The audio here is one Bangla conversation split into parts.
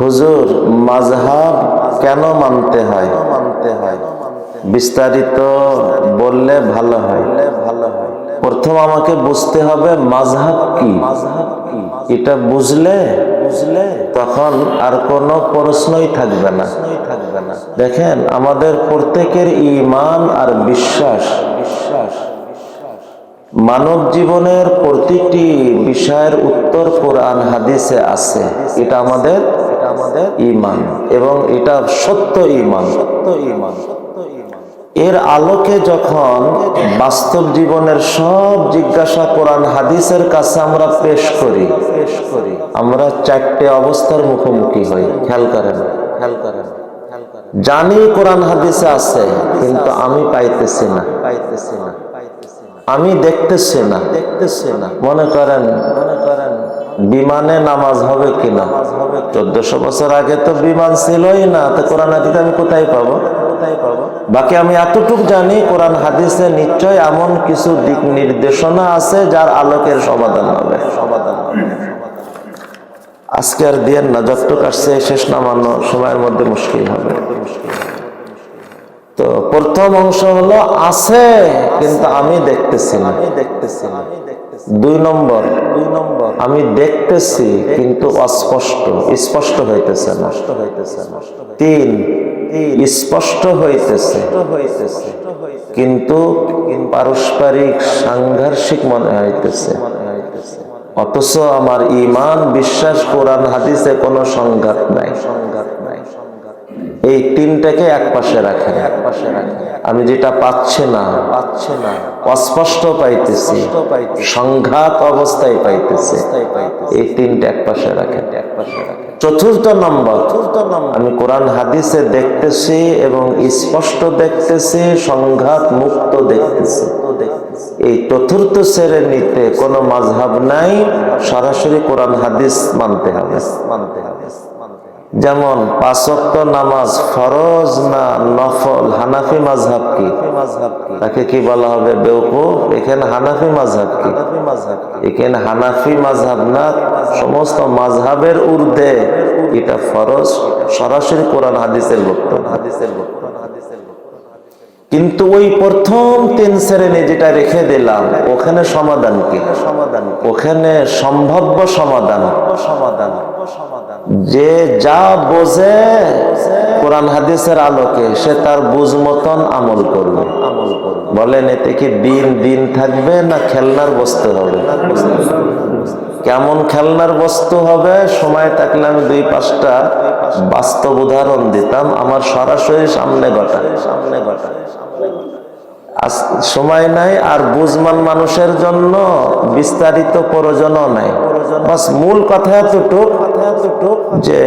হুজুর, মাযহাব কেন মানতে হয়? মানতে হয় বিস্তারিত বললে ভালো হয়। ভালো হয় প্রথম আমাকে বুঝতে হবে মাযহাব কি। মাযহাব কি এটা বুঝলে বুঝলে তখন আর কোনো প্রশ্নই থাকবে না। থাকবে না দেখেন, আমাদের প্রত্যেকের ইমান আর বিশ্বাস বিশ্বাস মানব জীবনের প্রতিটি বিষয়ের উত্তর কোরআন হাদিসে আছে। এটা আমাদের আমাদের ইমান এবং এটা সত্য ইমান সত্য ইমান এর আলোকে যখন বাস্তব জীবনের সব জিজ্ঞাসা কোরআন হাদিসের কাছে আমরা পেশ করি পেশ করি আমরা চারটে অবস্থার মুখোমুখি হই, খেয়াল করেন। খেয়াল করেন জানি কোরআন হাদিসে আছে, কিন্তু আমি পাইতেছি না। পাইতেছি না আমি দেখতেছি না। দেখতেছি না মনে করেন মনে করেন বিমানে নামাজ হবে কিনা? চোদ্দশো বছর আগে তো বিমান ছিলই না, তো কোরআন হাদিসে আমি কোথায় পাবো? বাকি আমি এতটুকু জানি, কোরআন হাদিসে নিশ্চয় এমন কিছু দিক নির্দেশনা আছে যার আলোকের সমাধান হবে। সমাধান আজকে আর না যতটুকু আসছে শেষ নামানো সময়ের মধ্যে মুশকিল হবে। তো প্রথম অংশ হলো আছে, কিন্তু আমি দেখতেছি না। দেখতেছি না দুই নম্বর দুই নম্বর আমি দেখতেছি, কিন্তু অস্পষ্ট, স্পষ্ট হইতেছে নষ্ট হইতেছে নষ্ট তিন, স্পষ্ট হইতেছে হইতেছে কিন্তু পারস্পরিক সাংঘর্ষিক মনে হইতেছে। অথচ আমার ইমান, বিশ্বাস, কোরআন, হাদিসে কোনো সংঘাত নাই। সংঘাত এই তিনটাকে এক পাশে রাখেন। এক পাশে রাখেন। আমি যেটা পাচ্ছি না পাচ্ছি না। অস্পষ্ট পাইতেছি সংঘাত অবস্থায় পাইতেছি। এই তিনটা এক পাশে রাখেন। এক পাশে রাখেন। চতুর্থ নম্বর। চতুর্থ নম্বর। আমি কোরআন হাদিসে দেখতেছি এবং স্পষ্ট দেখতেছি সংঘাত মুক্ত দেখতেছি। এই চতুর্থ শ্রেণীতে কোনো মাঝহাব নাই সরাসরি কোরআন হাদিস মানতে হবে। মানতে যেমন পাঁচক্ত নামাজ ফরজ না নফল? হানাফি মাঝহাব কি? তাকে কি বলা হবে? বেউকুফ এখানে হানাফি মাঝহাব কি? এখানে হানাফি মাঝহাব না। সমস্ত মাঝহাবের ঊর্ধ্বে এটা ফরজ। সরাসরি কোরআন, হাদিসের হাদিসের বক্তব্য। কিন্তু ওই প্রথম তিন শ্রেণি যেটা রেখে দিলাম, ওখানে সমাধান কি? সমাধান ওখানে সম্ভাব্য সমাধান সমাধান। যে যা বোঝে কোরআন হাদিসের আলোকে, সে তার বুঝ মতন আমল করবে। বলেন, এতে কি দিন দিন থাকবে না খেলনার বস্তু হবে? কেমন খেলনার বস্তু হবে? সময় থাকলে আমি দুই পাঁচটা বাস্তব উদাহরণ দিতাম। আমার সরাসরি সামনে ঘটা। সামনে ঘটা সময় নাই আর বুঝমান মানুষের জন্য বিস্তারিত প্রয়োজনও নাই। বাস মূল কথা এতটুক যে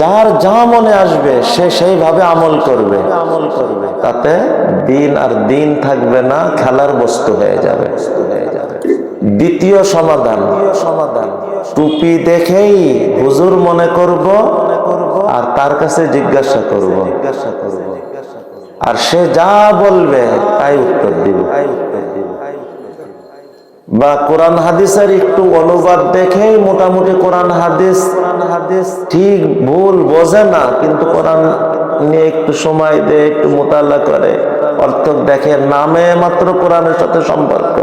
যার যা মনে আসবে, সে সেইভাবে আমল করবে। আমল করবে তাতে দিন আর দিন থাকবে না, খেলার বস্তু হয়ে যাবে। দ্বিতীয় সমাধান সমাধান টুপি দেখেই হুজুর মনে করব আর তার কাছে জিজ্ঞাসা করব জিজ্ঞাসা করব। আর সে যা বলবে, তাই উত্তর দিব। বা কোরআন হাদিসের একটু অনুবাদ দেখেই মোটামুটি কোরআন হাদিস হাদিস ঠিক ভুল বোঝে না, কিন্তু কোরআন নিয়ে একটু সময় দেয় একটু মোতালা করে অর্থ দেখে নামে মাত্র কোরআনের সাথে সম্পর্ক।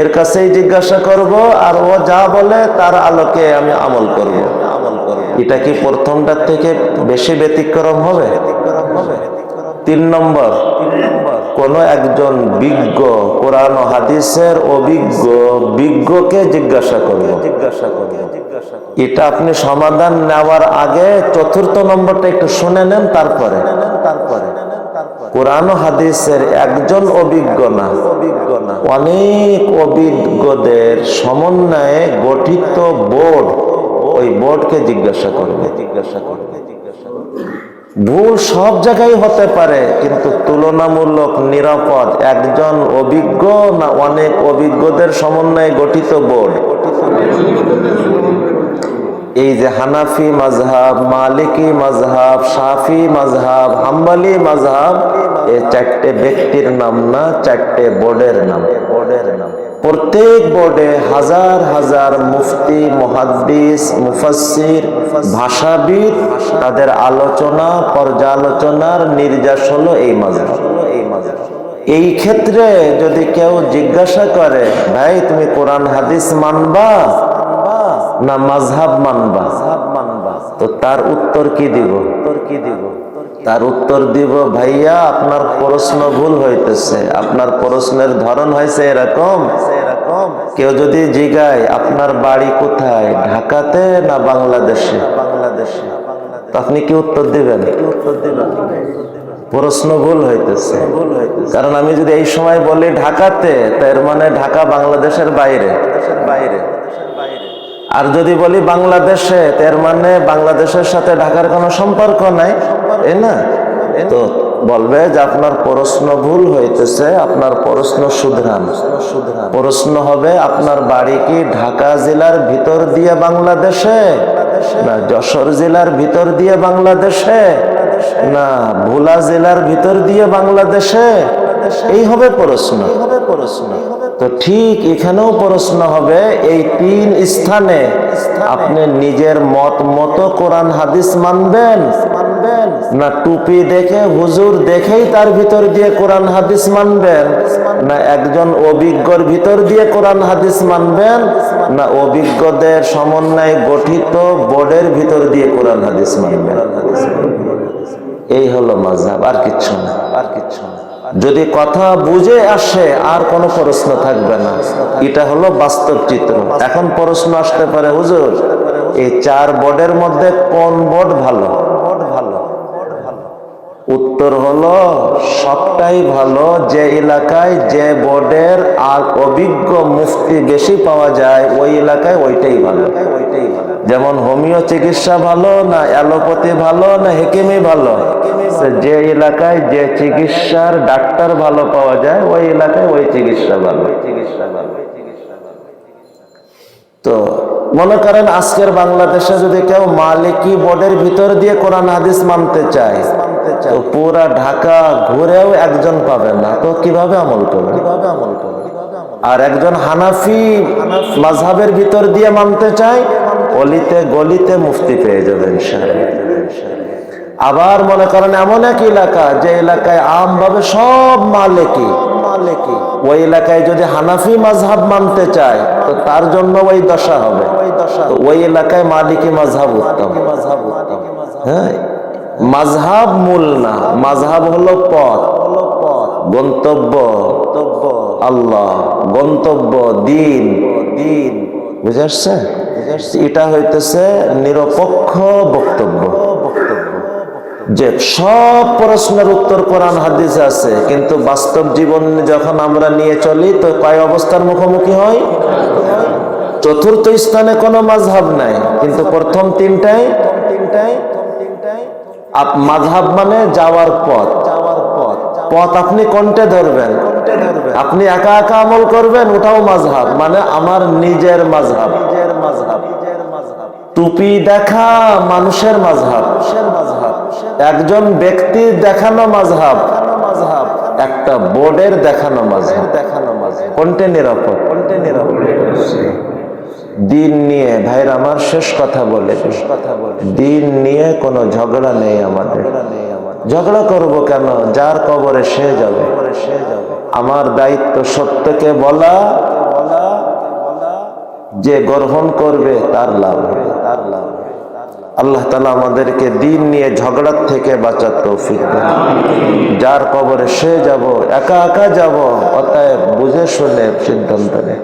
এর কাছেই জিজ্ঞাসা করব, আর ও যা বলে তার আলোকে আমি আমল করব। এটা কি প্রথমটার থেকে বেশি ব্যতিক্রম হবে ব্যতিক্রম হবে? তিন নম্বর। কোন একজন বিজ্ঞ কোরআন হাদিসের অভিজ্ঞ বিজ্ঞকে জিজ্ঞাসা করব জিজ্ঞাসা করব এটা আপনি সমাধান নেওয়ার আগে চতুর্থ নম্বরটা একটু শুনে নেন, তারপরে। তারপরে কোরআন হাদিসের একজন অভিজ্ঞ না, অনেক অভিজ্ঞদের সমন্বয়ে গঠিত বোর্ড ওই বোর্ডকে জিজ্ঞাসা করবে জিজ্ঞাসা করবে জিজ্ঞাসা করবে। ভুল সব জায়গায় হতে পারে, কিন্তু তুলনামূলক নিরাপদ, একজন অভিজ্ঞ না অনেক অভিজ্ঞদের সমন্বয়ে গঠিত বোর্ড? এই যে হানাফি মাজহাব মালিকি মাজহাব সাফি মাজহাব হাম্বালি মাজহাব এই চারটে ব্যক্তির নাম না, চারটে বোর্ডের নাম বোর্ডের নাম? প্রত্যেক বোর্ডে হাজার হাজার মুফতি, মুহাদ্দিস, মুফাসসির, ভাষাবিদ, তাদের আলোচনা, পর্যালোচনার নির্যাস হলো এই মাঝহাব এই ক্ষেত্রে যদি কেউ জিজ্ঞাসা করে, ভাই, তুমি কোরআন, হাদিস মানবা না মাঝহাব মানবা? তো তার উত্তর কি দিব? উত্তর কি দিব তার উত্তর দিব, ভাইয়া, আপনার প্রশ্ন ভুল হইতেছে। আপনার প্রশ্নের ধরন হয়েছে এরকম কেউ যদি জিগায় আপনার বাড়ি কোথায়? ঢাকাতে না বাংলাদেশে? বাংলাদেশে। আপনি কি উত্তর দিবেন? কি উত্তর দিবেন? প্রশ্ন ভুল হইতেছে। কারণ আমি যদি এই সময় বলি ঢাকাতে তার মানে ঢাকা বাংলাদেশের বাইরে। বাইরে। আর যদি বলি বাংলাদেশে তার মানে বাংলাদেশের সাথে ঢাকার কোনো সম্পর্ক নাই। না? তো বলবে যে আপনার প্রশ্ন ভুল হইতেছে, আপনার প্রশ্ন শুধরান। প্রশ্ন হবে, আপনার বাড়ি কি ঢাকা জেলার ভিতর দিয়ে বাংলাদেশে? না, যশোর জেলার ভিতর দিয়ে বাংলাদেশে? না, ভোলা জেলার ভিতর দিয়ে বাংলাদেশে? এই হবে প্রশ্ন। তো ঠিক এখানেও প্রশ্ন হবে, এই তিন স্থানে আপনি নিজের মত মতো কোরআন হাদিস মানবেন। না টুপি দেখে, হুজুর দেখেই তার ভিতর দিয়ে কোরআন হাদিস মানবেন। না একজন অভিজ্ঞর ভিতর দিয়ে কোরআন হাদিস মানবেন, না অভিজ্ঞদের সমন্বয়ে গঠিত বোর্ডের ভিতর দিয়ে কোরআন হাদিস মানবেন। এই হলো মাঝহাব আর কিচ্ছু না, আর কিচ্ছু না। যদি কথা বুঝে আসে, আর কোনো প্রশ্ন থাকবে না। এটা হলো বাস্তব চিত্র। এখন প্রশ্ন আসতে পারে, হুজুর, এই চার বোর্ডের মধ্যে কোন বোর্ড ভালো? উত্তর হলো, সবটাই ভালো, যে এলাকায় যে বোর্ডের আর অভিজ্ঞ মুফতি বেশি পাওয়া যায়, ওই এলাকায় ওইটাই ভালো। ওইটাই ভালো যেমন হোমিও চিকিৎসা ভালো, না অ্যালোপ্যাথি ভালো, না হেকিমি ভালো। যে এলাকায় যে চিকিৎসার ডাক্তার ভালো পাওয়া যায়, ওই এলাকায় ওই চিকিৎসা ভালো চিকিৎসা ভালো। তো মনে করেন আজকের বাংলাদেশে যদি কেউ মালিকি বোর্ডের ভিতর দিয়ে কোরআন হাদিস মানতে চায়, তো পুরা ঢাকা ঘুরেও একজন পাবেন না। তো কীভাবে আমল করবে? কীভাবে আমল করবে আর একজন হানাফি মাঝহাবের ভিতর দিয়ে মানতে চায়, অলিতে গলিতে মুফতি পেয়ে যাবেন আবার মনে করেন এমন এক এলাকা, যে এলাকায় আমভাবে সব মালিকি মালিকি ওই এলাকায় যদি হানাফি মাঝহাব মানতে চায়, তো তার জন্য ওই দশা হবে। ওই এলাকায় মালিকি মাঝহাব উত্তম। হ্যাঁ? মাঝহাব মূল না মাঝহাব হলো পথ। গন্তব্য। আল্লাহ, গন্তব্য দিন দিন। বুঝে আসছে? এটা হইতেছে নিরপেক্ষ বক্তব্য। যে সব প্রশ্নের উত্তর কোরআন, হাদিস আছে। কিন্তু বাস্তব জীবন যখন আমরা নিয়ে চলি, তো কয় অবস্থার মুখোমুখি হয়? চতুর্থ স্থানে কোনো মাঝহাব নাই। কিন্তু প্রথম তিনটাই? তিনটাই মাঝহাব মানে যাওয়ার পথ। যাওয়ার পথ পথ আপনি কোনটে ধরবেন? আপনি একা একা আমল করবেন, ওটাও মাঝহাব। মানে আমার নিজের মাঝহাব। নিজের মাঝহাব টুপি দেখা মানুষের মাঝহাব মাঝহাব। একজন ব্যক্তির দেখানো মাঝহাব একটা বোর্ডের দেখানো মাঝহাব দেখানো মাঝহাব কোনটে নিরাপদ? কোনটে নিরাপদ দিন নিয়ে, ভাইর আমার শেষ কথা বলে শেষ কথা বলে দিন নিয়ে কোনো ঝগড়া নেই আমাদের। ঝগড়া করব কেন? যার কবরে সে যাবে। আমার দায়িত্ব সত্যকে বলা, যে গ্রহণ করবে তার লাভ। হবে তার লাভ হবে আল্লাহ তালা আমাদেরকে দিন নিয়ে ঝগড়ার থেকে বাঁচার তৌফিক দেন। যার কবরে সে যাব, একা একা যাব, অতএব বুঝে শুনে সিদ্ধান্ত নেয়